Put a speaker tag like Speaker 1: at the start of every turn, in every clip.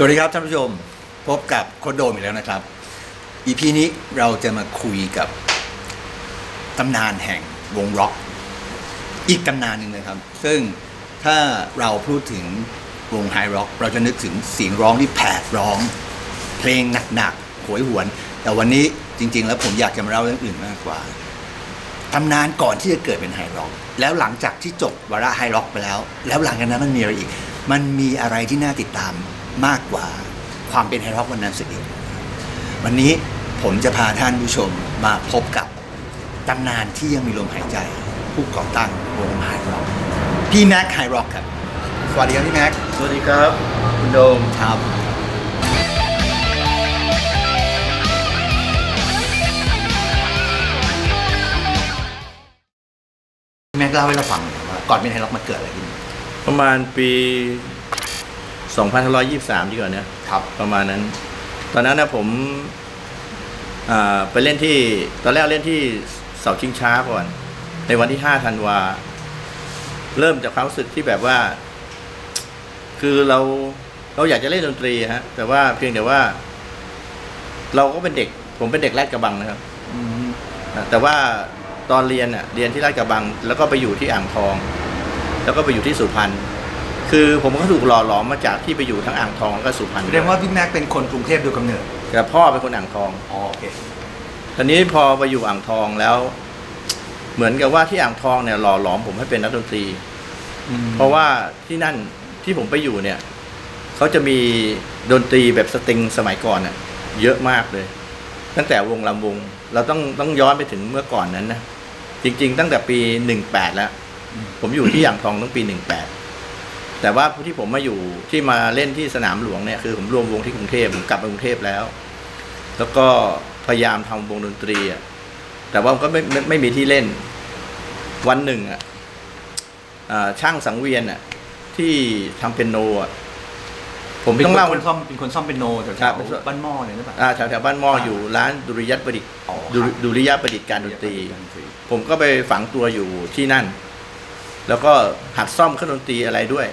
Speaker 1: สวัสดีครับท่านผู้ชมพบกับโคดโดมอีกแล้วนะครับอีพีนี้เราจะมาคุยกับตำนานแห่งวงร็อก อีกตำนานหนึ่งนะครับ ซึ่งถ้าเราพูดถึงวงไฮร็อกเราจะนึกถึงเสียงร้องที่แผดร้อง เพลงหนักๆโหยหวน แต่วันนี้จริง ๆ แล้วผมอยากจะมาเล่าเรื่องอื่นมากกว่าตำนานก่อนที่จะเกิดเป็นไฮร็อก แล้วหลังจากที่จบวาระไฮร็อกไปแล้ว แล้วหลังจากนั้นมันมีอะไรอีก มันมีอะไรที่น่าติดตาม มากกว่าความเป็นไฮร็อกวันนั้นสิอีกวันนี้ผมจะพาท่านผู้ชมมาพบกับตำนานที่ยังมีลมหายใจ ผู้ก่อตั้งวงไฮร็อกพี่แม็กไฮร็อกครับ สวัสดีครับพี่แม็ก
Speaker 2: สวัสดีครับคุณโดม
Speaker 1: ครับพี่แม็กเล่าให้เราฟังหน่อยว่าก่อนเป็นไฮร็อกมันเกิดอะไรขึ้น
Speaker 2: ประมาณปี 2523 ดีกว่านะครับ ประมาณนั้น ตอนนั้นนะผมอ่าไปเล่นที่ตอนแรกเล่นที่เสาชิงช้าก่อน ในวันที่5ธันวา เริ่มจากความรู้สึกที่แบบว่า คือเราเราอยากจะเล่นดนตรีฮะ แต่ว่าเพียงแต่ว่า เราก็เป็นเด็ก ผมเป็นเด็กแรดกระบังนะครับอะแต่ว่าตอนเรียนอะเรียนที่ราชกระบัง แล้วก็ไปอยู่ที่อ่างทอง แล้วก็ไปอยู่ที่สุพรรณ คือผมก็ถูกหล่อหลอมมาจากที่ไปอยู่ทั้งอ่างทองแล้วก็สุพรรณ
Speaker 1: แสดงว่าพี่แม็กเป็นคนกรุงเทพโดยกำเนิด
Speaker 2: แต่พ่อเป็นคนอ่างทอง
Speaker 1: อ๋อโอเค
Speaker 2: ทีนี้พอไปอยู่อ่างทองแล้ว เหมือนกับว่าที่อ่างทองเนี่ยหล่อหลอมผมให้เป็นนักดนตรีเพราะว่าที่นั่นที่ผมไปอยู่เนี่ยเขาจะมีดนตรีแบบสตริงสมัยก่อนน่ะเยอะมากเลย ตั้งแต่วงลำวง เราต้องต้องย้อนไปถึงเมื่อก่อนนั้นนะจริง ๆ ตั้งแต่ปีหนึ่งแปดแล้ว ผมอยู่ที่อ่างทองตั้งปีหนึ่ง แปดแต่ว่าที่ผมมาอยู่ที่มาเล่นที่สนามหลวงเนี่ยคือผมรวมวงที่กรุงเทพผมกลับมากรุงเทพแล้ว แล้วก็พยายามทำวงดนตรีอะแต่ว่าก็ไม่ไม่ไม่มีที่เล่น วันหนึ่งอะอ่าช่างสังเวียนอะที่ทำเป็นโนอะผมต้องเล่า
Speaker 1: เป็นคนซ่อมเป็นคนซ่อมเป็นโนแถ
Speaker 2: ครับ
Speaker 1: วๆบ้านหม้อเนี่ยหรือเปล่า
Speaker 2: อ่าแถวแถวบ้านหม้อ
Speaker 1: อ่า
Speaker 2: อยู่ร้านดุริยประดิษฐ์
Speaker 1: อ๋อ
Speaker 2: ดุ
Speaker 1: ครับ
Speaker 2: ดุริยประดิษฐ์การดนตรี ผมก็ไปฝังตัวอยู่ที่นั่น แล้วก็หัดซ่อมเครื่องดนตรีอะไรด้วย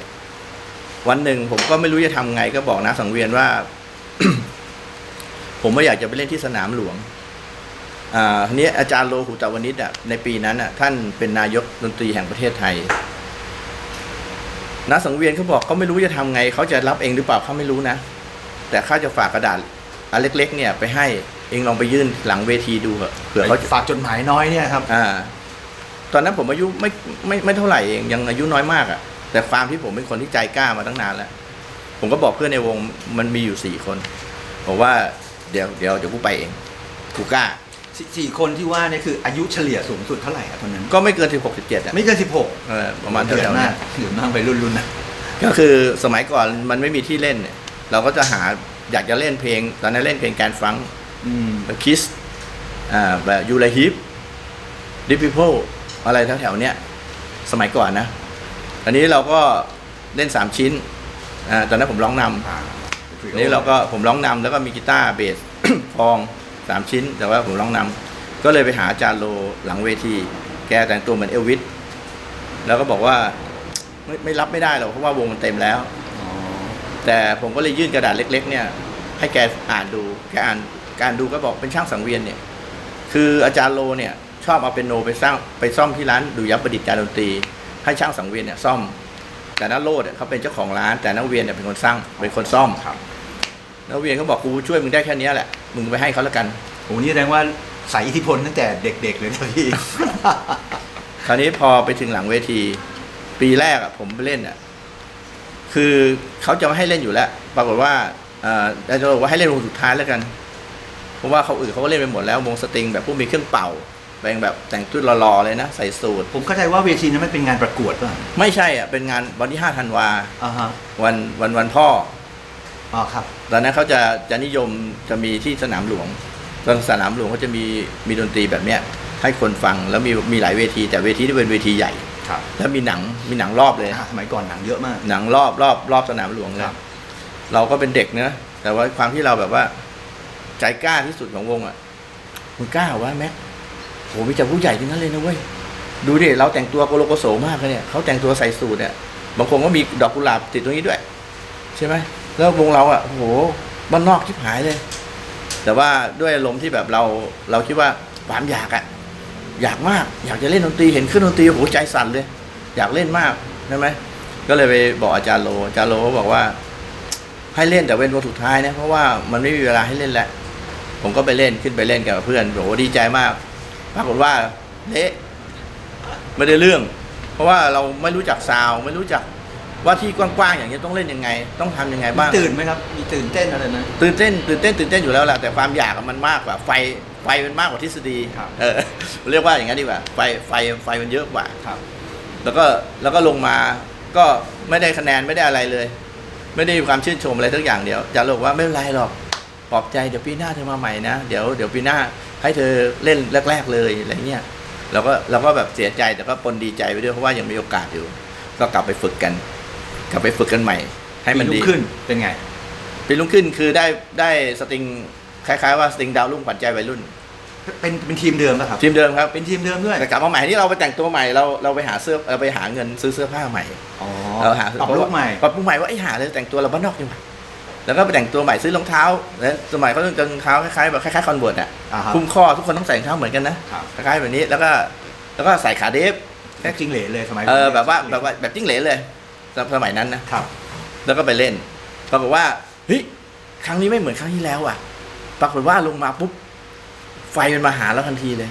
Speaker 2: วันหนึ่งผมก็ไม่รู้จะทำไงก็บอกนะสังเวียนว่า ผมไม่อยากจะไปเล่นที่สนามหลวง อ่าทีนี้อาจารย์โลหุตวนิชอะในปีนั้นอะ ท่านเป็นนายกดนตรีแห่งประเทศไทยนักสังเวียนเขาบอกเขาไม่รู้จะทำไงเขาจะรับเองหรือเปล่าเขาไม่รู้นะ แต่เขาจะฝากกระดาษอันเล็ก ๆ เนี่ย ไปให้เองลองไปยื่นหลังเวทีดูเถอะเผื่อเขาจะ
Speaker 1: ฝากจดหมายน้อยเนี่ยครับ
Speaker 2: อ่า ตอนนั้นผมอายุไม่ไม่ไม่เท่าไหร่เองยังอายุน้อยมากอะ่ะ แต่ความที่ผมเป็นคนที่ใจกล้ามาตั้งนานแล้ว ผมก็บอกเพื่อนในวงมันมีอยู่สี่คนบอกว่าเดี๋ยวเดี๋ยวเดี๋ยวกูไปเองกูกล้า
Speaker 1: สสี่คนที่ว่าเนี่ยคืออายุเฉลี่ยสูงสุดเท่าไหร่ครับตอนนั้น
Speaker 2: ก็ไม่เกินสิบหกสิบเจ็ดอะ
Speaker 1: ไม่เกินสิบหก
Speaker 2: เออประมาณ
Speaker 1: เดือ
Speaker 2: เท่า
Speaker 1: ด
Speaker 2: ๆ
Speaker 1: มา
Speaker 2: นั้
Speaker 1: ก
Speaker 2: น
Speaker 1: เดือดมากไปรุ่นรุ่นๆนะ
Speaker 2: ก็คือสมัยก่อนมันไม่มีที่เล่นเนี่ย เราก็จะหาอยากจะเล่นเพลง ตอนนั้นเล่นเพลงการฟัง
Speaker 1: อืม
Speaker 2: คิสอ่าแบบยูไรฮิปดิพิโพอะไรแถวๆเนี้ยสมัยก่อนนะ อันนี้เราก็เล่นสามชิ้นอ่าตอนนั้นผมร้องนำ
Speaker 1: อ่า
Speaker 2: อันนี้เราก็ผมร้องนำแล้วก็มีกีตาร์เบส ฟองสามชิ้น แต่ว่าผมร้องนำก็เลยไปหาอาจารย์โลหลังเวที แกแต่งตัวเหมือนเอลวิสแล้วก็บอกว่าไม่ไม่รับไม่ได้หรอกเพราะว่าวงมันเต็มแล้ว
Speaker 1: อ๋อ
Speaker 2: แต่ผมก็เลยยื่นกระดาษเล็ก ๆ เนี่ย ให้แกอ่านดู แกอ่านการดูก็บอกเป็นช่างสังเวียนเนี่ย คืออาจารย์โลเนี่ย ชอบเอาเป็นโนไปสร้างไปซ่อมที่ร้านดุริยประดิษฐ์การดนตรี ให้ช่างสังเวียนเนี่ยซ่อม แต่นักโลดเนี่ยเขาเป็นเจ้าของร้านแต่นักเวียนเนี่ยเป็นคนสร้างเป็นคนซ่อม
Speaker 1: ครับ
Speaker 2: นักเวียนเขาบอกกูช่วยมึงได้แค่เนี้ยแหละมึงไปให้เขาแล้วกัน
Speaker 1: โอ้นี่แสดงว่าใส่อิทธิพลตั้งแต่เด็ก ๆ เลยนะพี่
Speaker 2: คราวนี้พอไปถึงหลังเวที ปีแรกอะผมไปเล่นอะคือเขาจะไม่ให้เล่นอยู่แล้ว ปรากฏว่าเอ่ออาจารย์บอกว่าให้เล่นวงสุดท้ายแล้วกัน เพราะว่าเขาอื่นเขาก็เล่นไปหมดแล้ววงสตริงแบบพวกมีเครื่องเป่า แต่งแบบแต่งชุดหล่อๆเลยนะ ใส่สูท
Speaker 1: ผมเข้าใจว่าเวทีนั้นมันเป็นงานประกวดป่ะ
Speaker 2: ไม่ใช่อะเป็นงานวันที่5ธันวา
Speaker 1: อ่าฮะ
Speaker 2: วันวันวันพ่อ
Speaker 1: อ๋อครับ
Speaker 2: ตอนนั้นเขาจะจะนิยมจะมีที่สนามหลวงตอนสนามหลวงเขาจะมีมีดนตรีแบบเนี้ยให้คนฟังแล้วมีมีหลายเวที แต่เวทีที่เป็นเวทีใหญ่
Speaker 1: ครับ
Speaker 2: แล้วมีหนังมีหนังรอบเลย
Speaker 1: สมัยก่อนหนังเยอะมาก
Speaker 2: หนังรอบรอบรอบสนามหลวงเล
Speaker 1: ค
Speaker 2: ย
Speaker 1: รับ
Speaker 2: เราก็เป็นเด็กเนะแต่ว่าความที่เราแบบว่าใจกล้าที่สุดของวงอะมึงกล้าวะแม็กโหมีแต่ผู้ใหญ่ทั้งนั้นเลยนะเว้ยดูดิเราแต่งตัวโกโลโกโสมากเลยเนี่ยเขาแต่งตัวใส่สูทเนี่ยบางคนก็มีดอกกุหลาบติดตรงนี้ด้วย ใช่ไหมแล้ววงเราอะโอ้โหบ้านนอกชิบหายเลย แต่ว่าด้วยอารมณ์ที่แบบเราเราคิดว่าความอยากอะอยากมาก อยากจะเล่นดนตรีเห็นเครื่องดนตรีโอ้โหใจสั่นเลย อยากเล่นมากใช่ไหมก็เลยไปบอกอาจารย์โลอาจารย์โลก็บอกว่า ให้เล่นแต่เว้นวงสุดท้ายนะเพราะว่ามันไม่มีเวลาให้เล่นแล้วผมก็ไปเล่นขึ้นไปเล่นกับเพื่อนโอ้โหดีใจมาก ปรากฏว่าเละไม่ได้เรื่อง เพราะว่าเราไม่รู้จักซาวด์ไม่รู้จักว่าที่กว้างๆอย่างนี้ยต้องเล่นยังไง ต้องทำยังไงบ้าง
Speaker 1: ตื่นไหมครับ มีตื่นเต้นอะไรไหม
Speaker 2: ตื่นเต้นตื่นเต้นตื่นเต้นอยู่แล้วแหละแต่ความอยากอะมันมากกว่าไฟไฟมันมากกว่าทฤษฎี
Speaker 1: ครับ
Speaker 2: เออเรียกว่าอย่างนั้นดีกว่าไฟไฟไฟมันเยอะกว่า
Speaker 1: ครับ
Speaker 2: แล้วก็แล้วก็ลงมาก็ไม่ได้คะแนนไม่ได้อะไรเลย ไม่ได้มีความชื่นชมอะไรทั้งอย่างเดียวอาจารย์โลบอกว่าไม่เป็นไรหรอกปล อบใจเดี๋ยวปีหน้าเธอมาใหม่นะเดี๋ยวเดี๋ยวปีหน้าให้เธอเล่นแรก ๆ เลยอะไรเงี้ยเราก็เราก็แบบเสียใจแต่ก็ปนดีใจไปด้วยเพราะว่ายังมีโอกาสอยู่ ก็กลับไปฝึกกัน กลับไปฝึกกันใหม่ ให้มัน
Speaker 1: ปี
Speaker 2: ดี
Speaker 1: รุ่งขึ้นเป็นไง
Speaker 2: ปีรุ่งขึ้นคือได้ได้สตริงคล้ายๆว่าสตริงดาวรุ่งขวัญใจวัยรุ่น
Speaker 1: เป็นเป็นทีมเดิมป่ะครับ
Speaker 2: ทีมเดิมครับ
Speaker 1: เป็นทีมเดิมด้วย
Speaker 2: แต่กลับมาใหม่ที่เราไปแต่งตัวใหม่เราเราไปหาเสื้อเราไปหาเงินซื้อเสื้อผ้าใหม่
Speaker 1: อ๋อ
Speaker 2: เราหา
Speaker 1: ปรับลุกใหม่
Speaker 2: ปรับปรุงใหม่ว่าไอ้หาเลยแต่งตัวเราบ้านนอกดีกว่า แล้วก็ไปแต่งตัวใหม่ซื้อรองเท้าแล้วสมัยเขาต้องรองเท้าคล้ายๆแบบคล้ายๆคอนเวิร์ตอะ
Speaker 1: อ่าครับ
Speaker 2: คุ้มข้อทุกคนต้องใส่รองเท้าเหมือนกันนะครับคล้ายๆแบบนี้แล้วก็แล้วก็ใส่ขาเดฟ
Speaker 1: แค่จริงเหลนเลยสมัย
Speaker 2: เออแบบว่าแบบว่าแบบจิ้งเหลนเลยสมัยนั้นนะ ครับ แล้วก็ไปเล่นปรากฏว่าเฮ้ยครั้งนี้ไม่เหมือนครั้งที่แล้วอะ ปรากฏว่าลงมาปุ๊บ ไฟมันมาหาเราทันทีเลย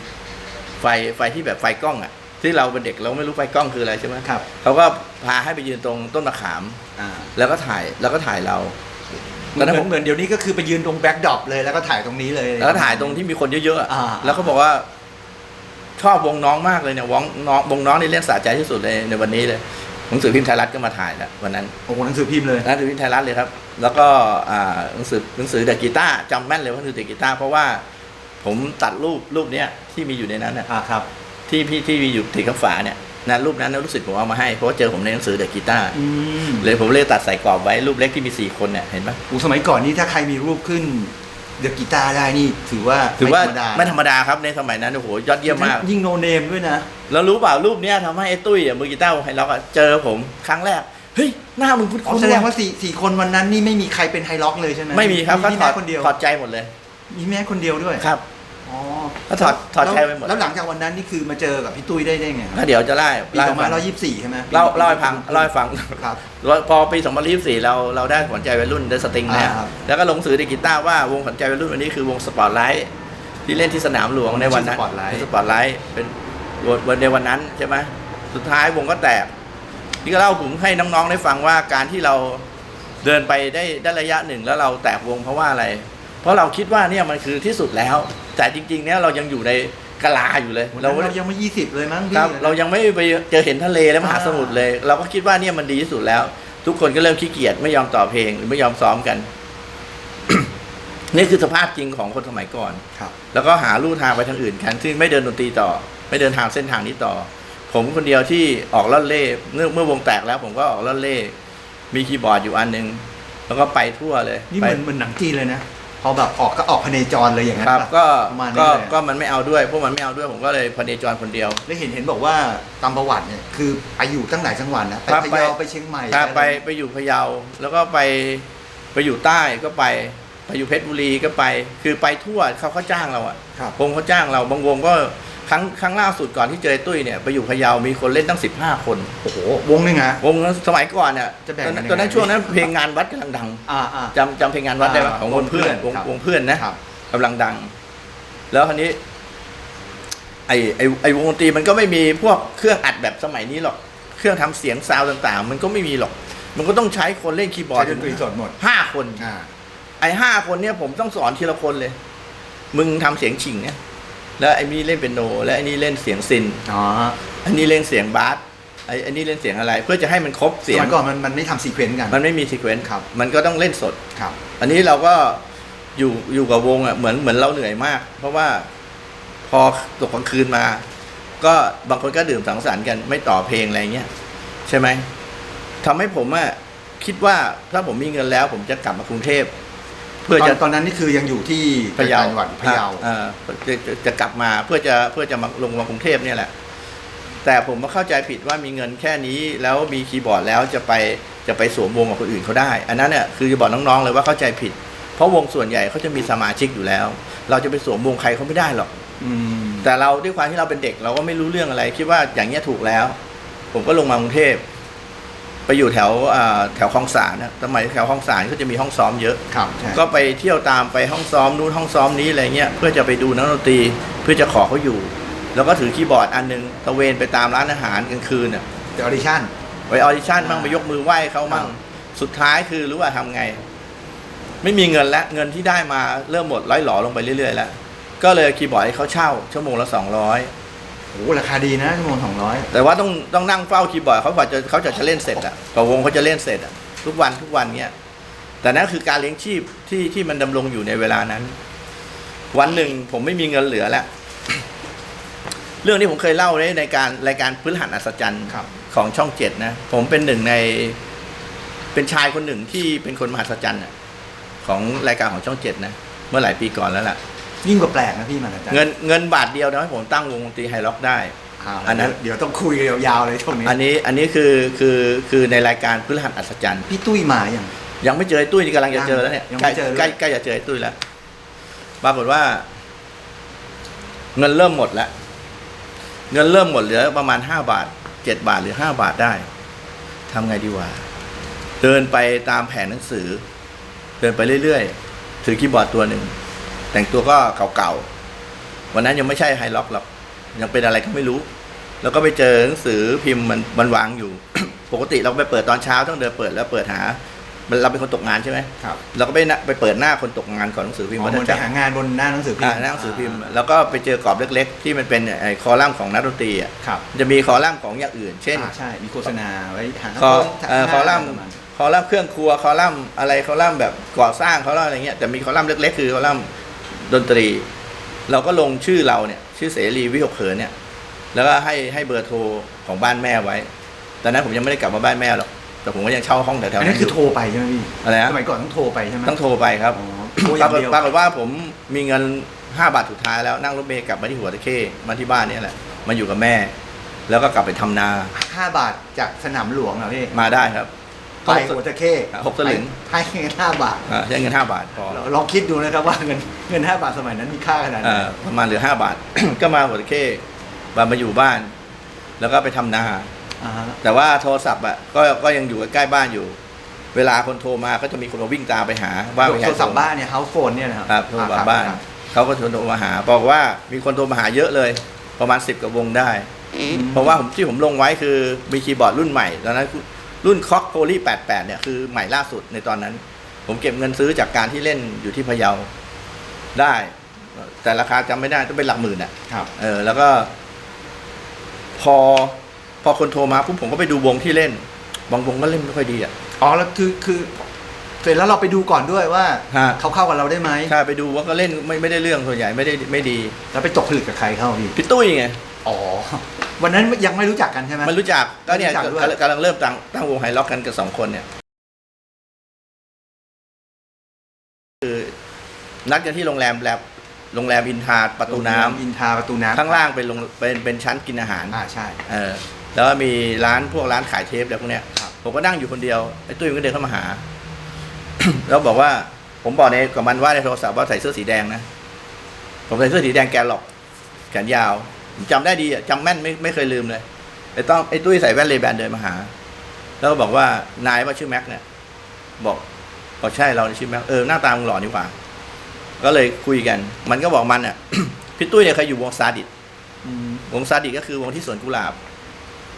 Speaker 2: ไฟไฟที่แบบไฟกล้องอะ ที่เราเป็นเด็กเราไม่รู้ไฟกล้องคืออะไรใช่ไหม
Speaker 1: ครับ
Speaker 2: เขาก็พาให้ไปยืนตรงต้นมะขาม
Speaker 1: อ่า
Speaker 2: แล้วก็ถ่ายแล้วก็ถ่ายเรา
Speaker 1: เหมือนเหมือนเดี๋ยวนี้ก็คือไปยืนตรงแบ็กดรอปเลยแล้วก็ถ่ายตรงนี้เลย
Speaker 2: แล้วก็ถ่ายตรงที่มีคนเยอะๆอะ
Speaker 1: อ่า
Speaker 2: แล้วเขาบอกว่า ชอบวงน้องมากเลยเนี่ยวงน้องวงน้องนี่เล่นสะใจที่สุดเลยในวันนี้เลยหนังสือพิมพ์ไทยรัฐก็มาถ่ายแล้ววันนั้น
Speaker 1: โอ้โหหนังสือพิมพ์เลย
Speaker 2: หนังสือพิมพ์ไทยรัฐเลยครับ แล้วก็อ่าหนังสือหนังสือเดอะกีตาร์จำแม่นเลยว่าหนังสือเดอะกีตาร์เพราะว่าผมตัดรูปรูปเนี้ยที่มีอยู่ในนั้นน่ะ
Speaker 1: อ่าครับ
Speaker 2: ที่พี่ที่มีอยู่ติดกับฝาเนี่ย นะรูปนั้นนะรู้สึกผมเอามาให้เพราะว่าเจอผมในหนังสือเดอะกีตาร์
Speaker 1: อืม
Speaker 2: เลยผมเลยตัดใส่กรอบไว้รูปเล็กที่มีสี่คนเนี่ยเห็นไหม
Speaker 1: โอ้สมัยก่อนนี่ถ้าใครมีรูปขึ้นเดอะกีตาร์ได้นี่ถือว่า
Speaker 2: ถือว่า
Speaker 1: ไม่
Speaker 2: ไม่
Speaker 1: ธ
Speaker 2: ธ
Speaker 1: ร
Speaker 2: ร
Speaker 1: รมดาร
Speaker 2: มดาครับในสมัยนั้นโอ้โหยอดเยี่ยมมาก
Speaker 1: ยิ่งโนเนมด้วยนะ
Speaker 2: แล้วรู้เปล่ารูปเนี้ยทำให้ไอ้ตุ้ยอะมือกีตาร์วงไฮล็อกอะเจอผมครั้งแรกเฮ้ยหน้ามึงคุ้
Speaker 1: อ๋อน
Speaker 2: ๆ
Speaker 1: แสดง
Speaker 2: ว่ะ
Speaker 1: ว่าสี่สี่คนวันนั้นนี่ไม่มีใครเป็นไฮล็อกเลยใช่ไหม
Speaker 2: ไม่มีครับเขา
Speaker 1: มี
Speaker 2: ถ
Speaker 1: แม่
Speaker 2: อด
Speaker 1: คนเดียว
Speaker 2: ถอดใจหมดเลย
Speaker 1: มีแม่คนเดียวด้วย
Speaker 2: ครับ
Speaker 1: อ๋อ
Speaker 2: เขาถอดถอดใจไปหมด
Speaker 1: แล้วหลังจากวันนั้นนี่คือมาเจอกับพี่ตุ้ยได้ได้ไงค
Speaker 2: แล้
Speaker 1: รับ
Speaker 2: วเดี๋ยวจะไล่
Speaker 1: ปี
Speaker 2: เล่า
Speaker 1: สอง
Speaker 2: ให้
Speaker 1: พั
Speaker 2: ฟั
Speaker 1: น
Speaker 2: ง
Speaker 1: ร้อยยี่สิบสี่ใช่ไหม
Speaker 2: เล่าเล่าให้ฟังเล่าให้ฟัง
Speaker 1: ครับ
Speaker 2: แล้วพอปี2024 เราเราได้ขวัญใจวัยรุ่นเดอะสติงเนี่ย
Speaker 1: อ่าครับ
Speaker 2: แล้วก็ลงสื่อในกีตาร์ว่าวงขวัญใจวัยรุ่นวันนี้คือวงสปอร์ตไลท์ที่เล่นที่สนามหลวงในวันนั้น
Speaker 1: ชื่อ Spotlight
Speaker 2: สปอร์ตไลท์เป็นวันในวันนั้นใช่ไหมสุดท้ายวงก็แตก นี่ก็เล่าผมให้น้องๆได้ฟังว่าการที่เราเดินไปได้ได้ระยะหนึ่งแล้วเราแตกวงเพราะว่าอะไร เพราะเราคิดว่าเนี่ยมันคือที่สุดแล้ว แต่จริงๆ เนี่ยเรายังอยู่ในกะลาอยู่เลย
Speaker 1: วัน
Speaker 2: เรา
Speaker 1: นั้นเรายังไม่ยี่สิบเลยมั้งพี่
Speaker 2: ครับเรายังไม่ไปเจอเห็นทะเลและมหาสมุทรเลย เราก็คิดว่าเนี่ยมันดีที่สุดแล้ว ทุกคนก็เริ่มขี้เกียจไม่ยอมต่อเพลงหรือไม่ยอมซ้อมกัน นี่คือสภาพจริงของคนสมัยก่อน
Speaker 1: ครับ
Speaker 2: แล้วก็หาลู่ทางไปทางอื่นกันซึ่งไม่เดินดนตรีต่อ ไม่เดินทางเส้นทางนี้ต่อ ผมคนเดียวที่ออกล่อนเล่เมื่อเมื่อวงแตกแล้ว ผมก็ออกล่อนเล่มีคีย์บอร์ดอยู่อันหนึง แล้วก็ไปทั่วเลย
Speaker 1: นี่
Speaker 2: ไป
Speaker 1: เหมือนเหมือนหนังจีนเลยนะ พอแบบออกก็ออกพเนจรเลยอย่างนั้น
Speaker 2: ครับ
Speaker 1: ปะ
Speaker 2: ก็
Speaker 1: ประมาณนี้
Speaker 2: ก็
Speaker 1: เลย
Speaker 2: ก็มันไม่เอาด้วยพวกมันไม่เอาด้วยผมก็เลยพเนจรคนเดียว
Speaker 1: ได้เห็นเห็นบอกว่าตามประวัติเนี่ยคือไปอยู่ตั้งหลายจังหวัดนะไป
Speaker 2: ครับ
Speaker 1: พะ
Speaker 2: ไป
Speaker 1: เยาไปเชียงใหม่
Speaker 2: ครับไป
Speaker 1: อะไร
Speaker 2: ไปอยู่พะเยาแล้วก็ไปไปอยู่ใต้ก็ไปไปอยู่เพชรบุรีก็ไป คือไปทั่วเขาเขาจ้างเราอะ
Speaker 1: ครับ
Speaker 2: วงเขาจ้างเราบางวงก็ ครั้งครั้งล่าสุดก่อนที่เจอไอ้ตุ้ยเนี่ยไปอยู่พะเยา มีคนเล่นตั้งสิบห้าคน
Speaker 1: โอ้โหวงหนึงฮะ
Speaker 2: วงนั้นสมัยก่อนเนี่ย
Speaker 1: จะแบ่ง
Speaker 2: ตอน
Speaker 1: กั
Speaker 2: นั้นน
Speaker 1: ยังไง
Speaker 2: ตอนนั้นช่วงนั้นเพลงงานวัดกำลังดัง
Speaker 1: อ่าอ่า
Speaker 2: จำจำเพลงงานวัดได้ไหม
Speaker 1: อ่า
Speaker 2: ของวงเพื่อน
Speaker 1: ว
Speaker 2: ว
Speaker 1: ง
Speaker 2: ง
Speaker 1: เพื่อน
Speaker 2: วงเพื่อนนะ ครับ กำลังดัง แล้วคราวนี้ ไอไอไอวงดนตรีมันก็ไม่มีพวกเครื่องอัดแบบสมัยนี้หรอก เครื่องทำเสียงซาวด์ต่าง ๆ มันก็ไม่มีหรอก มันก็ต้องใช้คนเล่นคีย์บอร์ด
Speaker 1: ใช้ดนตรีสดหมด
Speaker 2: ห้าคน
Speaker 1: อ่า
Speaker 2: ไอห้าคนเนี่ยผมต้องสอนทีละคนเลย มึงทำเสียงฉิงเนี่ย แล้วไอ้นี่เล่นเป็นโน และไอ้นี่เล่นเสียงซิน
Speaker 1: อ๋อ
Speaker 2: อันนี้เล่นเสียงบาสไอ้ไอ้นี่เล่นเสียงอะไร เพื่อจะให้มันครบ
Speaker 1: ส
Speaker 2: เสียง
Speaker 1: มัยก่อนมันมันไม่ทำซีเควนต์กัน
Speaker 2: มันไม่มีซีเควนต์
Speaker 1: ครับ
Speaker 2: มันก็ต้องเล่นสด
Speaker 1: ครับ
Speaker 2: อันนี้เราก็อยู่อยู่กับวงอะเหมือนเหมือนเราเหนื่อยมาก เพราะว่าพอตกกลางคืนมา ก็บางคนก็ดื่มสังสรรค์กันไม่ต่อเพลงอะไรเงี้ยใช่ไหมทำให้ผมอะคิดว่าถ้าผมมีเงินแล้ว ผมจะกลับมากรุงเทพ เพื่อ
Speaker 1: ตอน
Speaker 2: จะ
Speaker 1: ตอนนั้นนี่คือยังอยู่ที่
Speaker 2: พะเยา
Speaker 1: จังหวัดพะเยา
Speaker 2: อ่าจะจะจะกลับมาเพื่อจะเพื่อจะมาลงมากรุงเทพเนี่ยแหละ แต่ผมมาเข้าใจผิดว่ามีเงินแค่นี้แล้วมีคีย์บอร์ดแล้วจะไปจะไปสวมวงกับคนอื่นเขาได้ อันนั้นเนี่ยคือจะบอกน้องๆเลยว่าเข้าใจผิด เพราะวงส่วนใหญ่เขาจะมีสมาชิกอยู่แล้ว เราจะไปสวมวงใครเขาไม่ได้หรอก
Speaker 1: อืม
Speaker 2: แต่เราด้วยความที่เราเป็นเด็กเราก็ไม่รู้เรื่องอะไร คิดว่าอย่างเงี้ยถูกแล้ว ผมก็ลงมากรุงเทพ ไปอยู่แถวอ่าแถวคลองสานนะสมัยแถวคลองสานก็จะมีห้องซ้อมเยอะ
Speaker 1: ครับใช่
Speaker 2: ก็ไปเที่ยวตามไปห้องซ้อมนู้นห้องซ้อมนี้อะไรเงี้ยเพื่อจะไปดูนักดนตรีเพื่อจะขอเขาอยู่ แล้วก็ถือคีย์บอร์ดอันหนึงตะเวนไปตามร้านอาหารกลางคืนน่ะ
Speaker 1: เดี๋ยวออดิชั่น
Speaker 2: ไปออดิชั่นมั่ง
Speaker 1: อ่า
Speaker 2: ไปยกมือไหว้เขามั่ง
Speaker 1: ครับ
Speaker 2: สุดท้ายคือรู้ว่าทำไง ไม่มีเงินแล้วเงินที่ได้มาเริ่มหมดร้อยหลอลงไปเรื่อยๆแล้วก็เลยคีย์บอร์ดให้เขาเช่าชั่วโมงละสองร้อย
Speaker 1: โอ้โหราคาดีนะชั่วโมงสองร้อย
Speaker 2: แต่ว่าต้องต้องนั่งเฝ้าคีย์บอร์ดเขากว่าจะเขาจะเล่นเสร็จอะกว่าวงเขาจะเล่นเสร็จอะทุกวันทุกวันเนี้ยแต่นั่นคือการเลี้ยงชีพที่ที่มันดำรงอยู่ในเวลานั้น วันหนึ่งผมไม่มีเงินเหลือแล้วเรื่องที่ผมเคยเล่าในในการรายการพื้นหันอัศจรรย์
Speaker 1: ครับ
Speaker 2: ของช่องเจ็ดนะ ผมเป็นหนึ่งใน เป็นชายคนหนึ่งที่เป็นคนมหัศจรรย์อะของรายการของช่องเจ็ดนะ เมื่อหลายปีก่อนแล้วล่ะ
Speaker 1: ยิ่งกว่าแปลกนะพี่มันอาจารย์
Speaker 2: เงินเงินบาทเดียวนะให้ผมตั้งวงดนตรีไฮร็อกได้าอันนั้น
Speaker 1: เดี๋ยวต้องคุยกันยาวๆเลยตรงนี้
Speaker 2: อันนี้อันนี้คือคือคือในรายการพฤหัสอัศจรรย์
Speaker 1: พี่ตุ้ยมาอย่าง
Speaker 2: ยังไม่เจอไอ้ตุ้ยนี่กำลังจะเจอแล้วเนี่ย
Speaker 1: ยัง
Speaker 2: ใกล้
Speaker 1: ไม่เจอเลย
Speaker 2: ใกล้ใกล้จะเจอไอ้ตุ้ยแล้วปรากฏว่า เงินเริ่มหมดแล้ว เงินเริ่มหมดเหลือประมาณห้าบาทเจ็ดบาทหรือห้าบาทได้ทำไงดีวะเดินไปตามแผงหนังสือ เดินไปเรื่อยๆถือคีย์บอร์ดตัวหนึ่ง แต่งตัวก็เก่าๆ วันนั้นยังไม่ใช่ไฮล็อกหรอกยังเป็นอะไรก็ไม่รู้ แล้วก็ไปเจอหนังสือพิมพ์มันมันวางอยู่ ปกติเราไปเปิดตอนเช้าต้องเดินเปิดแล้วเปิดหาเราเป็นคนตกงานใช่ไหม
Speaker 1: ครับ
Speaker 2: เราก็ไปนะไปเปิดหน้าคนตกงานก่อนหนังสือพิมพ์
Speaker 1: อ๋อ
Speaker 2: วั
Speaker 1: มัน
Speaker 2: ฏ
Speaker 1: ไป
Speaker 2: จักร
Speaker 1: หางานบนหน้าหนังสือพิม
Speaker 2: อ่า
Speaker 1: พ์
Speaker 2: หน้าหนังสือพิมพ์แล้วก็ไปเจอกรอบเล็ก ๆ ที่มันเป็นไอ้คอลัมน์ของนักดนตรีอะ
Speaker 1: ครับ
Speaker 2: จะมีคอลัมน์ของอย่างอื่น เช่น
Speaker 1: อ่าใช่มีโฆษณาไว้หา
Speaker 2: คอ
Speaker 1: คน
Speaker 2: เอ่อ
Speaker 1: หน้า
Speaker 2: คอลัมน์
Speaker 1: ประาณ
Speaker 2: คอลัมน์เครื่องครัวคอลัมน์อะไรคอลัมน์แบบก่อสร้างคอลัมน์อะไรเงี้ยแต่มีคอลัมน์เล็ก ๆ คือคอลัมน์ ดนตรี เราก็ลงชื่อเราเนี่ย ชื่อเสรีวิหกเขินเนี่ย แล้วก็ให้ให้เบอร์โทรของบ้านแม่ไว้ตอนนั้นผมยังไม่ได้กลับมาบ้านแม่หรอกแต่ผมก็ยังเช่าห้องแถวๆ
Speaker 1: อัน
Speaker 2: นั้
Speaker 1: นั้น
Speaker 2: นอ
Speaker 1: คือยู่โทรไปใช่ไหมพี่
Speaker 2: อะไรนะ
Speaker 1: สมัยก่อนต้องโทรไปใช่ไหม
Speaker 2: ต้องโทรไปครับ
Speaker 1: อ๋อโทรอ
Speaker 2: ปรา
Speaker 1: ย่าง
Speaker 2: กฏ
Speaker 1: เดียว
Speaker 2: ปรากฏว่าผมมีเงินห้าบาทสุดท้ายแล้วนั่งรถเมล์กลับมาที่หัวตะเข้มาที่บ้านเนี่ยแหละมาอยู่กับแม่ แล้วก็กลับไปทำนา
Speaker 1: ห้าบาทจากสนามหลวงเหรอพี่
Speaker 2: มาได้ครับ
Speaker 1: ไปหัวตะเข้
Speaker 2: หกสลึง
Speaker 1: ให้เงินห้าบาท
Speaker 2: อ่าใช้เงินห้าบาทพอ
Speaker 1: ลองคิดดูนะครับว่าเงินเงินห้าบาทสมัยนั้นมีค่าขนาดไหน
Speaker 2: เอ่อประมาณเหลือห้าบาท ก็มาหัวตะเข้มามาอยู่บ้าน แล้วก็ไปทำนา
Speaker 1: อ่าฮะ
Speaker 2: แต่ว่าโทรศัพท์อะก็ก็ยังอยู่ใกล้บ้านอยู่ เวลาคนโทรมาก็จะมีคนมาวิ่งตามไปหาว่าไม่
Speaker 1: โท
Speaker 2: ใช่
Speaker 1: รศัพท์บ้านเนี่ยเฮาส์โฟนเนี่ยนะครับ
Speaker 2: ครับโทรศัพท์บ้าน
Speaker 1: ครับ
Speaker 2: เขาก็โทรมาหาบอกว่ามีคนโทรมาหาเยอะเลย ประมาณสิบกว่าวงได้ เพราะว่าผมที่ผมลงไว้คือมีคีย์บอร์ดรุ่นใหม่ตอนนั้น รุ่นค o อกโพลี88 เนี่ยคือใหม่ล่าสุดในตอนนั้น ผมเก็บเงินซื้อจากการที่เล่นอยู่ที่พะเยาได้ แต่ราคาจำไม่ได้ต้องเป็นหลักหมื่นอะ
Speaker 1: ครับ
Speaker 2: เออแล้วก็ พอพอคนโทรมาปุ๊บผมก็ไปดูวงที่เล่น บางวงก็เล่นไม่ค่อยดีอะ
Speaker 1: อ๋อแล้วคือคือเสร็จแล้วเราไปดูก่อนด้วยว่า
Speaker 2: ฮะ
Speaker 1: เขาเข้ากับเราได้ไหม
Speaker 2: ถ้าไปดูว่าก็เล่นไม่ไม่ได้เรื่องส่วนใหญ่ไม่ได้ไม่ดี
Speaker 1: แล้วไปตกผลึกกับใครเข้าพี่
Speaker 2: พี่ตุ้ยไง
Speaker 1: อ๋อ วันนั้นยังไม่รู้จักกันใช่ไหม
Speaker 2: มันรู้จักก็เนี่ย
Speaker 1: รู้จักด้วย
Speaker 2: กำลังกำลังเริ่มตั้งตั้งวงไฮล็อกกันกับสองคนเนี่ยคือนัดกันที่โรงแรมแลบโรงแรมอินทราประตูน้ำ
Speaker 1: อินทราประตูน้ำ
Speaker 2: ข้างล่างเป็นโรงเป็นเป็นชั้นกินอาหาร
Speaker 1: อ่าใช่
Speaker 2: เออแล้วก็มีร้านพวกร้านขายเทปอะไรพวกเนี้ย
Speaker 1: ครับ
Speaker 2: ผมก็นั่งอยู่คนเดียวไอ้ตุ้ยมันก็เดินเข้ามาหา แล้วบอกว่า ผมบอกในกับมันว่าในโทรศัพท์ว่าใส่เสื้อสีแดงนะผมใส่เสื้อสีแดงแกนหลอกแขนยาวผม จำได้ดีอะจำแม่นไม่ไม่เคยลืมเลยไอ้ต้องไอ้ตุ้ยใส่แว่นเลแบนเดินมาหา แล้วก็บอกว่านายว่าชื่อแม็กเนี่ย บอกบอกใช่เราชื่อแม็กเออหน้าตามึงหล่อนี่หว่า ก็เลยคุยกัน มันก็บอกมันอะพี่ตุ้ยเนี่ยเคยอยู่วงซาดิส
Speaker 1: อืม
Speaker 2: วงซาดิสก็คือวงที่สวนกุหลาบ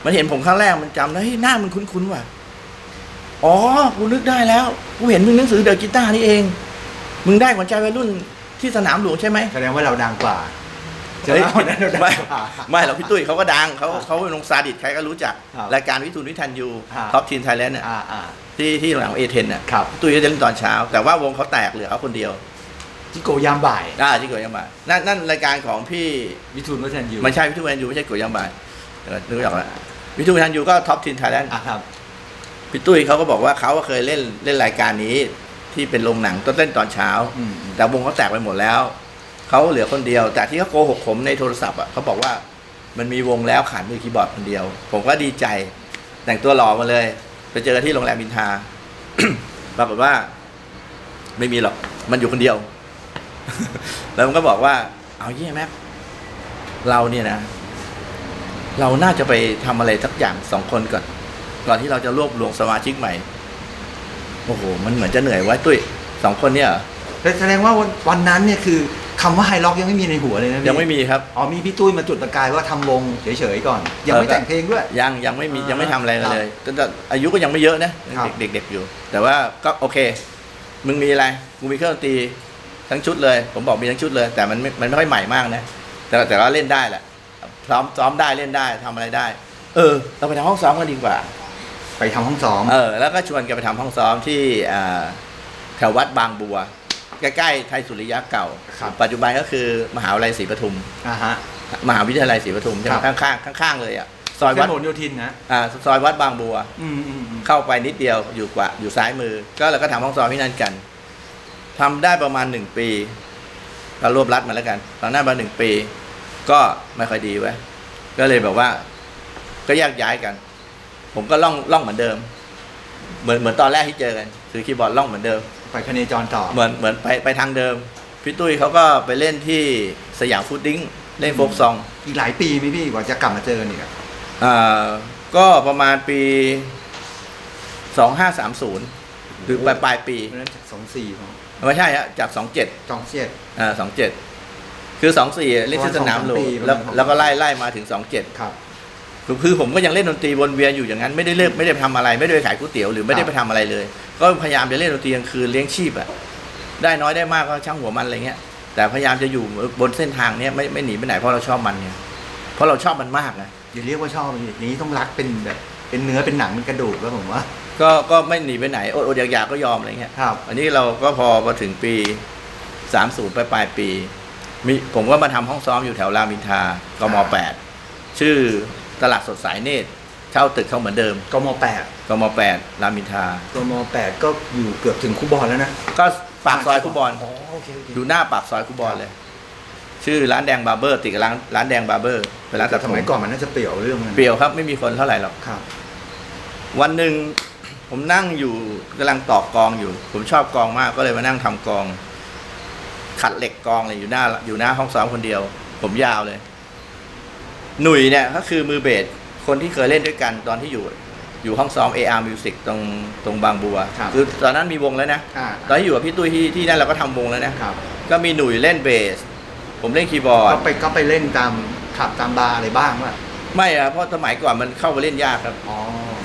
Speaker 2: มันเห็นผมครั้งแรกมันจำได้เฮ้ยหน้ามันคุ้นๆว่ะอ๋อ กูนึกได้แล้ว กูเห็นมึงหนังสือเดอะกีตาร์นี่เอง มึงได้ขวัญใจวัยรุ่นที่สนามหลวงใช่ไหม
Speaker 1: แสดงว่าเราดังกว่า ใช่
Speaker 2: เฮ้
Speaker 1: ไห
Speaker 2: ย
Speaker 1: มวันนั้นเราดัง
Speaker 2: ไม่
Speaker 1: กว่า
Speaker 2: ไม่หรอกพี่ตุ้ยเขาก็ดังเขา
Speaker 1: อ่า
Speaker 2: เขาเป็นวงซาดิสใครก็รู้จัก
Speaker 1: ครับ
Speaker 2: รายการวิทูลวิทันยู
Speaker 1: ครับ
Speaker 2: ท็อปทีนไทยแลนด์เนี่ย
Speaker 1: อ่าอ่า
Speaker 2: ที่ที่หลังเอเทนน่ะ
Speaker 1: ครับ
Speaker 2: พี่ตุ้ยก็จะเล่นตอนเช้า แต่ว่าวงเขาแตกเหลือเขาคนเดียว
Speaker 1: จิโกยามบ่าย
Speaker 2: อ่าที่โกยังบายนั่นนั่นรายการของพี่
Speaker 1: วิทูลวัฒนยู
Speaker 2: ไม่ใช่วิทูลวิทันยูไม่ใช่โกยังบายเดี๋ยวนึกไม่ออกแล้ววิทูลวิทันยูก็ท็อปทีนไทยแลนด์
Speaker 1: อะครับ
Speaker 2: พี่ตุ้ยเขาก็บอกว่าเขาก็เคยเล่นเล่นรายการนี้ที่เป็นโรงหนังต้นเล่นตอนเช้า
Speaker 1: อืมอืม
Speaker 2: แต่วงเขาแตกไปหมดแล้ว เขาเหลือคนเดียว แต่ที่เขาโกหกผมในโทรศัพท์อะเขาบอกว่ามันมีวงแล้วขาดมือคีย์บอร์ดคนเดียว ผมก็ดีใจแต่งตัวหล่อมาเลย ไปเจอที่โรงแรมบินทาปรากฏว่า ไม่มีหรอก มันอยู่คนเดียว แล้วมันก็บอกว่า เอาเยี่ยแม็กเราเนี่ยนะ เราน่าจะไปทำอะไรสักอย่างสองคนก่อน ก่อนที่เราจะรวบรวมสมาชิกใหม่ โอ้โห มันเหมือนจะเหนื่อยไว้ตุ้ยสองคนเนี่ย
Speaker 1: แสดงว่าวันนั้นเนี่ยคือ คำว่าไฮล็อกยังไม่มีในหัวเลยนะพี่
Speaker 2: ยังไม่มีครับ
Speaker 1: อ๋อมีพี่ตุ้ยมาจุดประกายว่าทำวงเฉยๆก่อน ยังไม่
Speaker 2: เออ
Speaker 1: แต่งเพลงด้วย
Speaker 2: ยังยังไม่มี
Speaker 1: อ่ายั
Speaker 2: ยังไม่ทำอะไรกัน
Speaker 1: ครับ
Speaker 2: เลยแต่แต่อายุก็ยังไม่เยอะนะครับเด็กเด็กๆอยู่ แต่ว่าก็โอเค มึงมีอะไรกูมีเครื่องดนตรีทั้งชุดเลย ผมบอกมีทั้งชุดเลย แต่มันไม่มันไม่ค่อยใหม่มากนะแต่แต่ว่าเล่นได้แหละซ้อมซ้อมได้เล่นได้ทำอะไรได้ เออ เราไปทำห้องซ้อมกันดีกว่า
Speaker 1: ไปทำห้องซ้อม
Speaker 2: เออแล้วก็ชวนกันไปทำห้องซ้อมที่อ่าแถววัดบางบัว ใกล้ๆไทยสุริยะเก่า
Speaker 1: ครับ
Speaker 2: ปัจจุบันก็คือมหาวิทยาลัยศรีปทุม
Speaker 1: อ่าฮะ
Speaker 2: มหาวิทยาลัยศรีปทุมใช่ไหม
Speaker 1: ครับ
Speaker 2: ข้างๆข้างๆเลยอะซอย
Speaker 1: เส้
Speaker 2: วัด
Speaker 1: นผลโยธินนะ
Speaker 2: อ่าซอยวัดบางบัว
Speaker 1: อืมอืมอืม
Speaker 2: เข้าไปนิดเดียวอยู่กว่าอยู่ซ้ายมือ ก็เราก็ทำห้องซ้อมที่นั่นกันทำได้ประมาณหนึ่งปีก็รวบรัดมาแล้วกันตอนนั้นมาหนึ่งปี ก็ไม่ค่อยดีไว้ยก็เลยแบบว่า ก็แยกย้ายกัน ผมก็ล่องล่องเหมือนเดิม เหมือนเหมือนตอนแรกที่เจอกัน คือคีย์บอร์ดล่องเหมือนเดิม
Speaker 1: ไปคเนจรต่อ
Speaker 2: เหมือนเหมือนไปไปทางเดิม พี่ตุ้ยเขาก็ไปเล่นที่สยามฟูดดิ้งเล่นโฟกซอง
Speaker 1: อีกหลายปีไหมพี่กว่าจะกลับมาเจอกันอีกอะ
Speaker 2: อ่าก็ประมาณปีสองห้าสามศูนย์หรือปลายปลายปี
Speaker 1: เพราะฉะนั้นจากสองสี่ของ
Speaker 2: ไม่ใช่ฮะจากสองเจ็ด
Speaker 1: จองเชียด
Speaker 2: อ่าสองเจ็ดคือสองสี่เล่นที่สนามหลวง
Speaker 1: ประมาณสองปี
Speaker 2: แล้ว
Speaker 1: ประมาณ
Speaker 2: แล้วก็ไล่ไล่มาถึงสองเจ็ด
Speaker 1: ครับ
Speaker 2: คือผมก็ยังเล่นดนตรีวนเวียนอยู่อย่างนั้นไม่ได้เลิกไม่ได้ไปทำอะไรไม่ได้ไปขายก๋วยเตี๋ยวหรือไม่ได้ไปทำอะไรเลย ก็พยายามจะเล่นดนตรีกลางคืนเลี้ยงชีพอะได้น้อยได้มากก็ช่างหัวมันอะไรเงี้ยแต่พยายามจะอยู่บนเส้นทางเนี้ยไม่ไม่หนีไปไหนเพราะเราชอบมันเนี่ยเพราะเราชอบมันมากนะ
Speaker 1: อย่าเรียกว่าชอบพี่อย่างนี้ต้องรักเป็นแบบเป็นเนื้อเป็นหนังเป็นกระดูกแล้วผมว่า
Speaker 2: ก็ก็ไม่หนีไปไหนอดอดอยากๆก็ยอมอะไรเงี้ย
Speaker 1: ครับ
Speaker 2: อันนี้เราก็พอมาถึงปี30ไปปลายปีมีผมก็มาทำห้องซ้อมอยู่แถวรามอินทรากม8ชื่อ ตลาดสดสายเนตรเช่าตึกเขาเหมือนเดิม
Speaker 1: กมแปด
Speaker 2: กม8รามอินทราก
Speaker 1: มแปดก็อยู่เกือบถึงคูบอลแล้วนะ
Speaker 2: ก็ปากซอยคุบอล
Speaker 1: อ๋อโอเคโอเค
Speaker 2: อยู่หน้าปากซอยคุบอลเลย ชื่อร้านแดงบาร์เบอร์ติดกับร้านร้านแดงบาร์เบอร์เป็นร้านตัด
Speaker 1: ส
Speaker 2: ผม
Speaker 1: มัยก่อนมันน่าจะเปรี่ยวเรื่องมัน
Speaker 2: เปรียวครับไม่มีคนเท่าไหร่หรอก
Speaker 1: ครับ
Speaker 2: วันหนึ่งผมนั่งอยู่กำลังตอกกองอยู่ ผมชอบกองมากก็เลยมานั่งทำกอง ขัดเหล็กกองเลยอยู่หน้าอยู่หน้าห้องซ้อมคนเดียว ผมยาวเลย หนุ่ยเนี่ยก็คือมือเบสคนที่เคยเล่นด้วยกันตอนที่อยู่อยู่ห้องซ้อม AR Music ตรงตรงบางบัว
Speaker 1: ครับ
Speaker 2: อตอนนั้นมีวงแล้วนะ
Speaker 1: อ่า
Speaker 2: ตอนที่อยู่กับพี่ตุ้ยที่ที่นั่นเราก็ทำวงแล้วนะ
Speaker 1: ครับ
Speaker 2: ก็มีหนุ่ยเล่นเบส ผมเล่นคีย์บอร์ด
Speaker 1: ก็ไปก็ไปเล่นตามขับตามบาร์อะไรบ้างว่ะ
Speaker 2: ไม่อะเพราะสมัยก่อนมันเข้าไปเล่นยากครับ
Speaker 1: อ๋อ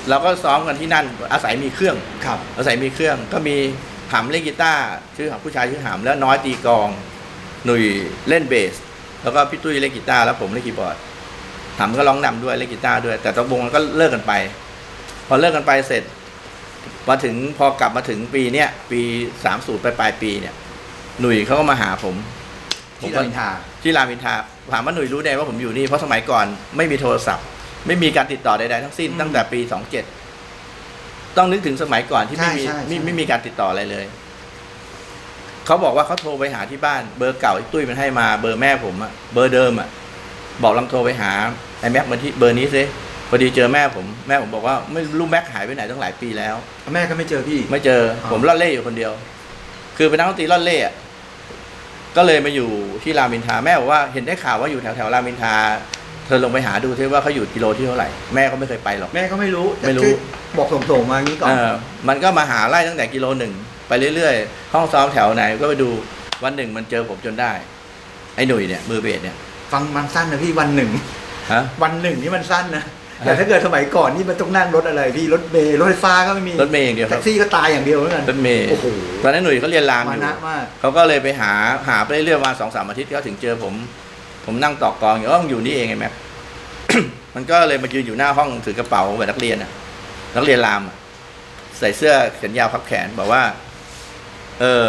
Speaker 2: เราก็ซ้อมกันที่นั่นอาศัยมีเครื่อง
Speaker 1: ครับ
Speaker 2: อาศัยมีเครื่องก็มีหำเล่นกีตาร์ชื่อหำผู้ชายชื่อหำแล้วน้อยตีกลอง หนุ่ยเล่นเบส แล้วก็พี่ตุ้ยเล่นกีตาร์แล้วผมเล่นคีย์บอร์ด หำก็ร้องนำด้วยเล่นกีตาร์ด้วย แต่ตะวงมันก็เลิกกันไป พอเลิกกันไปเสร็จมาถึงพอกลับมาถึงปีเนี้ยปีสามสูตรไปปลายปีเนี่ยหนุ่ยเขาก็มาหาผมผม
Speaker 1: ที่
Speaker 2: ก็
Speaker 1: รามอินทรา
Speaker 2: ที่รามอินทราถามว่าหนุ่ยรู้ได้ว่าผมอยู่นี่เพราะสมัยก่อนไม่มีโทรศัพท์ ไม่มีการติดต่อใดๆทั้งสิ้นตั้งแต่ปีสองเจ็ดต้องนึกถึงสมัยก่อนที่ไม่มีไม่ไม่มีการติดต่ออะไรเลยเขาบอกว่าเขาโทรไปหาที่บ้าน เบอร์เก่าที่ตุ้ยมันให้มาเบอร์แม่ผมอะเบอร์เดิมอะ บอกลองโทรไปหาไอ้แม็กมาที่เบอร์นี้ซิพอดีเจอแม่ผมแม่ผมบอกว่าไม่รู้แม็กหายไปไหนตั้งหลายปีแล้ว
Speaker 1: แม่ก็ไม่เจอพี่
Speaker 2: ไม่เจอ
Speaker 1: อ๋อ
Speaker 2: ผมล่อนเล่อยู่คนเดียว คือเป็นนักดนตรีล่อนเล่อะก็เลยมาอยู่ที่รามอินทราแม่บอกว่าเห็นได้ข่าวว่าอยู่แถวแถวๆรามอินทราเธอลงไปหาดูซิว่าเขาอยู่กิโลที่เท่าไหร่แม่ก็ไม่เคยไปหรอก
Speaker 1: แม่ก็ไม่รู้แต่
Speaker 2: ไม่รู้
Speaker 1: คือบอกส่งๆมาอย่างนี้ก่อน
Speaker 2: เออมันก็มาหาไล่ตั้งแต่กิโลหนึ่งไปเรื่อยๆ ห้องซ้อมแถวไหนก็ไปดูวันหนึ่งมันเจอผมจนได้ ไอ้หนุ่ยเนี่ยมือเบสเนี่ย
Speaker 1: ฟังมันสั้นนะพี่วันหนึ่ง
Speaker 2: ฮะ
Speaker 1: วันหนึ่งนี่มันสั้นนะ
Speaker 2: ฮะ
Speaker 1: แต่ถ้าเกิดสมัยก่อนนี่มันต้องนั่งรถอะไรพี่รถเมล์รถไฟฟ้าก็ไม่มี
Speaker 2: รถเมย์อย่างเดียวค
Speaker 1: แท็
Speaker 2: รับ
Speaker 1: กซี่ก็ตายอย่างเดียวเหมือนกัน
Speaker 2: รถเมย์
Speaker 1: โอ้โห
Speaker 2: ตอนนั้นหนุ่ยเขาเรียนรามอ
Speaker 1: มา
Speaker 2: ยู่
Speaker 1: นะมาก
Speaker 2: เขาก็เลยไปหาหาไปเรื่อยๆมาสองสามอาทิตย์เขาถึงเจอผม ผมนั่งต่อกองอยู่เออมึงอยู่นี่เองไงแม็ก มันก็เลยมายืนอยู่หน้าห้องถือกระเป๋าแบบนักเรียนน่ะ นักเรียนรามอะใส่เสื้อแขนยาวพับแขนบอกว่า เออ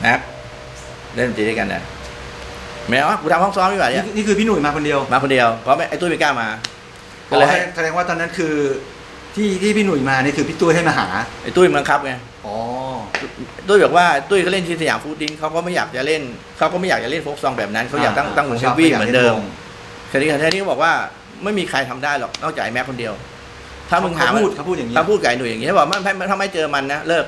Speaker 2: แม็กเล่นดนตรีด้วยกันนะ แม้ว่ากูทำห้องซ้อมดีกว่า
Speaker 1: นี่
Speaker 2: เนี่ย
Speaker 1: นี่คือพี่หนุ่ยมาคนเดียว
Speaker 2: มาคนเดียวเพราะไม่ไอ้ตุ้ยไม่กล้ามาก็เลย
Speaker 1: อ๋อ
Speaker 2: ให้
Speaker 1: แสดงว่าตอนนั้นคือที่ที่พี่หนุ่ยมานี่คือพี่ตุ้ยให้มาหา
Speaker 2: ไอ้ตุ้ยมันบังคับไง
Speaker 1: อ๋อ
Speaker 2: ตุ้ยบอกว่าตุ้ยเขาเล่นที่สยามฟูดดิ้งเขาก็ไม่อยากจะเล่นเขาก็ไม่อยากจะเล่นโฟกซองแบบนั้นเขาอยากตั้งตั้งวงเฮฟวี่เหมือนเดิมคดีแท้ที่เขาบอกว่าไม่มีใครทำได้หรอกนอกจากไอ้แม็กคนเดียว ถ้ามึงหา
Speaker 1: เขา
Speaker 2: มัน
Speaker 1: พูดเขาพูดอย่างนี้
Speaker 2: ถ้าพูดกับไอ้หนุ่ยอย่างนี้เขาบอกมันถ้าไม่เจอมันนะเลิก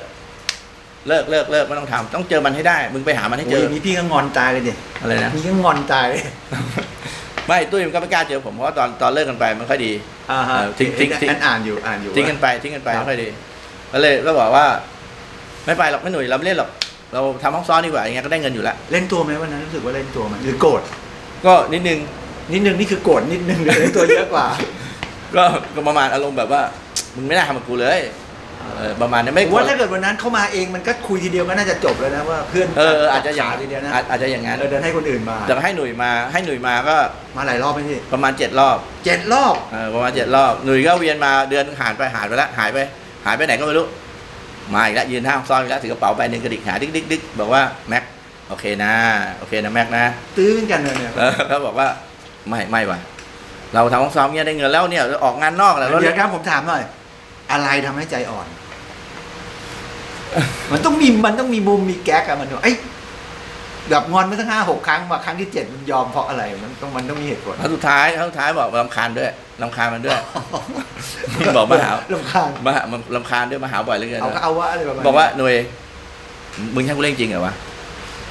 Speaker 2: เลิกเลิกเลิกไม่ต้องทำต้องเจอมันให้ได้ มึงไปหามันให้เจ
Speaker 1: โอ้ย
Speaker 2: อ
Speaker 1: อย่างนี้พี่ก็งอนตายเลยดิ
Speaker 2: อะไรนะ
Speaker 1: นี่ก็งอนตายเลย
Speaker 2: ไม่ตุ้ยมันก็ไม่กล้าเจอผมเพราะว่าตอนตอนเลิกกันไปมันค่อยดี
Speaker 1: อ่าฮะ
Speaker 2: เออทิ้งทิ้งทิ้ง
Speaker 1: อันอ่านอยู่อ่านอยู่
Speaker 2: ทิ้งกันไปทิ้งกันไป
Speaker 1: ครับ
Speaker 2: ไม่ค่อยดีก็เลยก็บอกว่า ไม่ไปหรอกไม่หนุ่ยเราไม่เล่นหรอกเราทำห้องซ้อนดีกว่าอย่างเงี้ยก็ได้เงินอยู่แล้ว
Speaker 1: เล่นตัวไหมวันนั้นรู้สึกว่าเล่นตัวไหมหรือโกรธ
Speaker 2: ก็นิดนึง
Speaker 1: นิดนึงนี่คือโกรธนิดนึงหรือเล่นตัวเยอะกว่า
Speaker 2: ก็ก็ประมาณอารมณ์แบบว่า มึงไม่น่าทำกับกูเลย เออประมาณนี้ไม่
Speaker 1: ผมว่าถ้าเกิดวันนั้นเข้ามาเองมันก็คุยทีเดียวก็น่าจะจบแล้วนะว่าเพื่อน
Speaker 2: เออเอออาจจะอย่าง
Speaker 1: ขาทีเดียวนะ
Speaker 2: อาจอาจจะอย่างนั้น
Speaker 1: เออเดินให้คนอื่นมา
Speaker 2: แต่ให้หนุ่ยมาให้หนุ่ยมาก็
Speaker 1: มาหลายรอบไหมพี่
Speaker 2: ประมาณเจ็ดรอบ
Speaker 1: เจ็ดรอบ
Speaker 2: เออประมาณเจ็ดรอบหนุ่ยก็เวียนมาเดือนหายไปหายไปแล้วหายไป หายไปไหนก็ไม่รู้มาอีกแล้วยืนห้างซ้อนอีกแล้วถือกระเป๋าใบหนึ่งกระดิกหาดิ๊กดิ๊กดิ๊กบอกว่าแม็กโอเคนะโอเคนะแม็กนะ
Speaker 1: ตื้อกันเลยเนี่ย
Speaker 2: แล้วเขาบอกว่าไม่ไม่ว่ะเราทำห้องซ้อมเนี่ยได้เงินแล้วเนี่ยออกงานนอกแล้ว
Speaker 1: เดี๋ยวครับผมถามหน่อย อะไรทำให้ใจอ่อน มันต้องมีมันต้องมีมุมมีแก๊กอะมันบอกไอ้ยแบบงอนมาตั้งห้าหกครั้งมาครั้งที่เจ็ดมันยอมเพราะอะไร มันต้องมันต้องมีเหตุผล
Speaker 2: ครั้งสุดท้ายครั้งสุดท้ายบอกลำคาญด้วยลำคาญมันด้วยบอกมาหา
Speaker 1: ลำคาญ
Speaker 2: มาหามันลำคาญด้วยมาหาบ่อยเหลือเกิน
Speaker 1: เอาก็เอาว่าอะไรประมาณ
Speaker 2: บอกว่าหน่วยมึงช่างกูเล่นจริงเหรอวะ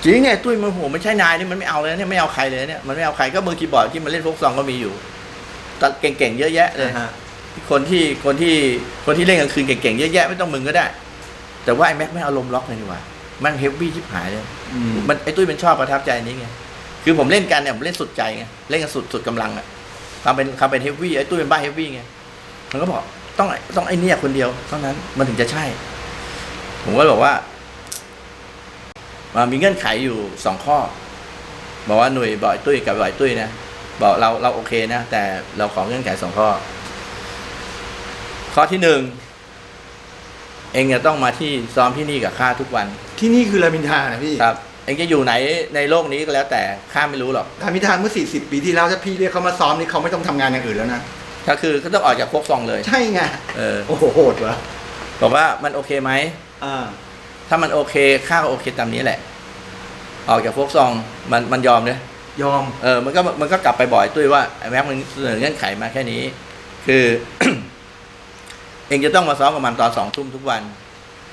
Speaker 2: จริงไงตุ้ยมันโหมันใช่นายนี่มันไม่เอาเลยเนี่ยไม่เอาใครเลยเนี่ยมันไม่เอาใครก็มือคีย์บอร์ดที่มันเล่นโฟกซองก็มีอยู่ตัดเก่งๆเยอะแยะเลย
Speaker 1: นะฮะ
Speaker 2: คนที่คนที่คนที่เล่นกลางคืนเก่งๆเยอะแยะไม่ต้องมึงก็ได้ แต่ว่าไอ้แม็กไม่เอาลมณ์ล็อกเลยดีกว่ามันเฮฟวี่ชิบหายเลย
Speaker 1: อืม
Speaker 2: มันไอ้ตุ้ยมันชอบประทับใจนี้ไงคือผมเล่นกันเนี่ยผมเล่นสุดใจไงเล่นกันสุดสุดกำลังอะความเป็นความเป็นเฮฟวี่ไอ้ตุ้ยเป็นบ้าเฮฟวี่ไงมันก็บอกต้องต้องไอ้เนี่ยคนเดียวเท่านั้นมันถึงจะใช่ ผมก็บอกว่ามันมีเงื่อนไขอยู่สองข้อ บอกว่าหน่วยบอกไอ้ตุ้ยกับบอกไอ้ตุ้ยนะบอกเราเราโอเคนะ แต่เราขอเงื่อนไขสองข้อ ข้อที่หนึ่งเองจะต้องมาที่ซ้อมที่นี่กับข้าทุกวัน
Speaker 1: ที่นี่คือรามอินทรานะพี่
Speaker 2: ครับ เองจะอยู่ไหนในโลกนี้ก็แล้วแต่ข้าไม่รู้หรอก
Speaker 1: รามอินทราเมื่อสี่สิบปีที่แล้วถ้าพี่เรียกเขามาซ้อมนี่เขาไม่ต้องทำงานอย่างอื่นแล้วนะ
Speaker 2: ก็คือก็ต้องออกจากพวกซองเลย
Speaker 1: ใช่ไง
Speaker 2: เออ
Speaker 1: โอ้โหโหดวะ
Speaker 2: บอกว่ามันโอเคไหม
Speaker 1: อ่า
Speaker 2: ถ้ามันโอเคข้าก็โอเคตามนี้แหละ ออกจากพวกซองมันมันยอมเลย
Speaker 1: ยอม
Speaker 2: เออมันก็มันก็กลับไปบ่อยตุ้ยว่าไอ้แม็กมันเสนอเงื่อนไขมาแค่นี้ คือ เองจะต้องมาซ้อมกับมันตอนสองทุ่มทุกวัน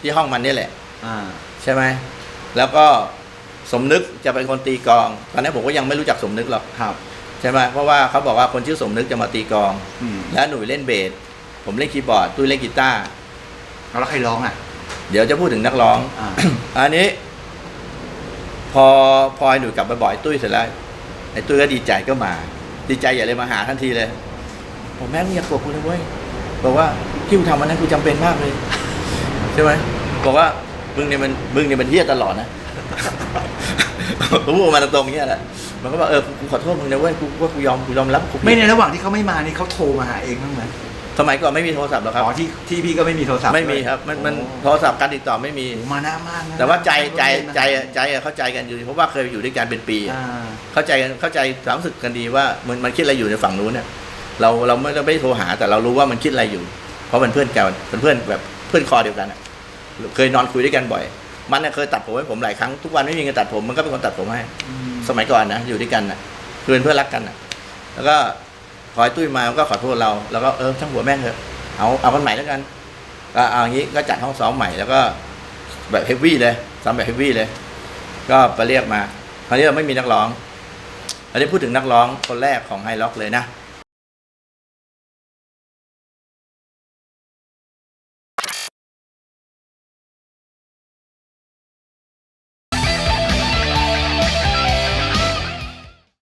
Speaker 2: ที่ห้องมันนี่แหละ
Speaker 1: อ่า
Speaker 2: ใช่ไหมแล้วก็สมนึกจะเป็นคนตีกลองตอนนี้ผมก็ยังไม่รู้จักสมนึกหรอก
Speaker 1: ครับ
Speaker 2: ใช่ไหมเพราะว่าเขาบอกว่าคนชื่อสมนึกจะมาตีกลอง
Speaker 1: อืม
Speaker 2: แล้วหนุ่ยเล่นเบสผมเล่นคีย์บอร์ดตุ้ยเล่นกีตาร์
Speaker 1: เอาแล้วใครร้องอะ
Speaker 2: เดี๋ยวจะพูดถึงนักร้อง
Speaker 1: อ่า
Speaker 2: อันนี้ พอพอไอ้หนุ่ยกลับไปบ่อยตุ้ยเสร็จแล้วไอ้ตุ้ยก็ดีใจก็มา ดีใจอย่าเลยมาหาทันทีเลยผมแม่งอย่ากลัวกูนะเว้ยบอกว่า ที่กูทำมันนั้นกูจำเป็นมากเลย ใช่ไหมบอกว่ามึงเนี่ยมันมึงเนี่ยมันเฮี้ยตลอดนะ ผมพูดมาตรงๆอย่างเงี้ยแหละมันก็บอกเออกูขอโทษมึงนะเว้ยกูว่ากูยอมกูยอมรับกูผิด
Speaker 1: ไม่ในระหว่างที่เขาไม่มานี่เขาโทรมาหาเองบ้างไหม
Speaker 2: สมัยก่อนไม่มีโทรศัพท์หรอกครับ
Speaker 1: อ๋อที่ที่พี่ก็ไม่มีโทรศัพท์
Speaker 2: ไม่มี
Speaker 1: ด้วย
Speaker 2: ครับ มันมัน
Speaker 1: โอ้
Speaker 2: โทรศัพท์การติดต่อไม่มี
Speaker 1: โหมาหน้ามากนะ
Speaker 2: แต่ว่าใจใจใจใจอะเข้าใจกันอยู่ เพราะว่าเคยอยู่ด้วยกันเป็นปีอะ
Speaker 1: อ่า
Speaker 2: เข้าใจกันเข้าใจความรู้สึกกันดีว่ามันมันคิดอะไรอยู่ในฝั่งนู้นเนี่ยเราเราไม่ได้ไม่ได้โทรหาแต่เรารู้ว่ามันคิดอะไรอยู่ เพราะมันเพื่อนกันเป็นเพื่อนแบบเพื่อนคอเดียวกันอะเคยนอนคุยด้วยกันบ่อย มันน่ะเคยตัดผมให้ผมหลายครั้งทุกวันไม่มีเงินตัดผมมันก็เป็นคนตัดผมให้
Speaker 1: อืม
Speaker 2: สมัยก่อนนะอยู่ด้วยกันนะคือเป็นเพื่อนรักกันนะแล้วก็พอไอ้ตุ้ยมาก็ขอโทษเรา แล้วก็เออช่างหัวแม่งเถอะเอาเอากันใหม่แล้วกันก็เอาอย่างนี้ก็จัดห้องซ้อมใหม่แล้วก็แบบเฮฟวี่เลยซ้อมแบบเฮฟวี่เลย ก็ไปเรียกมาคราวนี้เราไม่มีนักร้องอันนี้พูดถึงนักร้องคนแรกของไฮล็อกเลยนะ